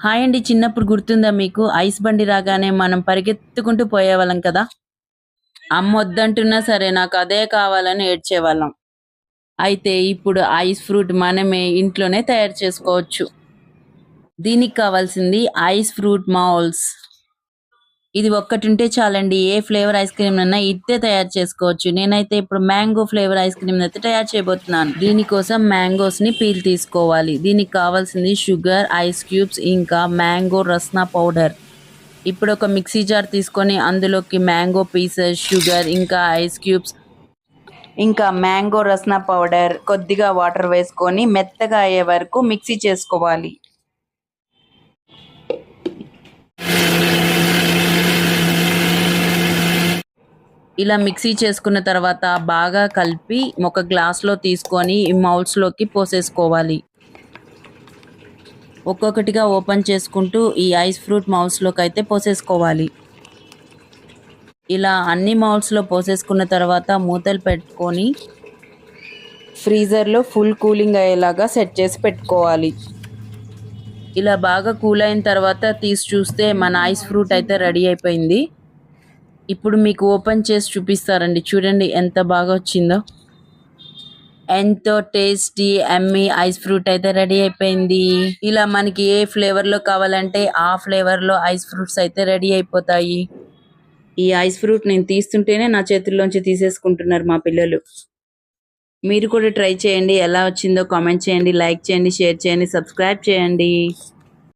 Hi అండి చిన్నప్పుడు గుర్తుందా మీకు? ఐస్ బండి రాగానే మనం పరిగెత్తుకుంటూ పోయేవాళ్ళం కదా? అమ్మ వద్దంటున్నా సరే నాకు అదే కావాలని ఏడ్చేవాళ్ళం. అయితే ఇప్పుడు ఐస్ ఫ్రూట్ మనమే ఇంట్లోనే తయారు చేసుకోవచ్చు. దీనికి కావాల్సింది ఐస్ ఫ్రూట్ మౌల్స్. ఇది ఒక్కటి ఉంటే చాలండి. ఏ ఫ్లేవర్ ఐస్ క్రీమ్ అయినా ఇదే తయారు చేసుకోవచ్చు. నేనైతే ఇప్పుడు మ్యాంగో ఫ్లేవర్ ఐస్ క్రీమ్ అయితే తయారు చేయబోతున్నాను. దీనికోసం మ్యాంగోస్ని పీల్ తీసుకోవాలి. దీనికి కావాల్సింది షుగర్ ఐస్ క్యూబ్స్ ఇంకా మ్యాంగో రస్నా పౌడర్. ఇప్పుడు ఒక మిక్సీ జార్ తీసుకొని అందులోకి మ్యాంగో పీసెస్ షుగర్ ఇంకా ఐస్ క్యూబ్స్ ఇంకా మ్యాంగో రస్నా పౌడర్ కొద్దిగా వాటర్ వేసుకొని మెత్తగా అయ్యే వరకు మిక్సీ చేసుకోవాలి. ఇలా మిక్సీ చేసుకున్న తర్వాత బాగా కలిపి ఒక గ్లాస్లో తీసుకొని ఈ మౌల్స్లోకి పోసేసుకోవాలి. ఒక్కొక్కటిగా ఓపెన్ చేసుకుంటూ ఈ ఐస్ ఫ్రూట్ మౌల్స్లోకి అయితే పోసేసుకోవాలి. ఇలా అన్ని మౌల్స్లో పోసేసుకున్న తర్వాత మూతలు పెట్టుకొని ఫ్రీజర్లో ఫుల్ కూలింగ్ అయ్యేలాగా సెట్ చేసి పెట్టుకోవాలి. ఇలా బాగా కూల్ అయిన తర్వాత తీసి చూస్తే మన ఐస్ ఫ్రూట్ అయితే రెడీ అయిపోయింది. ఇప్పుడు మీకు ఓపెన్ చేసి చూపిస్తారండి. చూడండి ఎంత బాగా వచ్చిందో. ఎంతో టేస్టీ అమ్మి ఐస్ ఫ్రూట్ అయితే రెడీ అయిపోయింది. ఇలా మనకి ఏ ఫ్లేవర్లో కావాలంటే ఆ ఫ్లేవర్లో ఐస్ ఫ్రూట్స్ అయితే రెడీ అయిపోతాయి. ఈ ఐస్ ఫ్రూట్ నేను తీస్తుంటేనే నా చేతుల్లోంచి తీసేసుకుంటున్నారు మా పిల్లలు. మీరు కూడా ట్రై చేయండి. ఎలా వచ్చిందో కామెంట్ చేయండి లైక్ చేయండి షేర్ చేయండి సబ్స్క్రైబ్ చేయండి.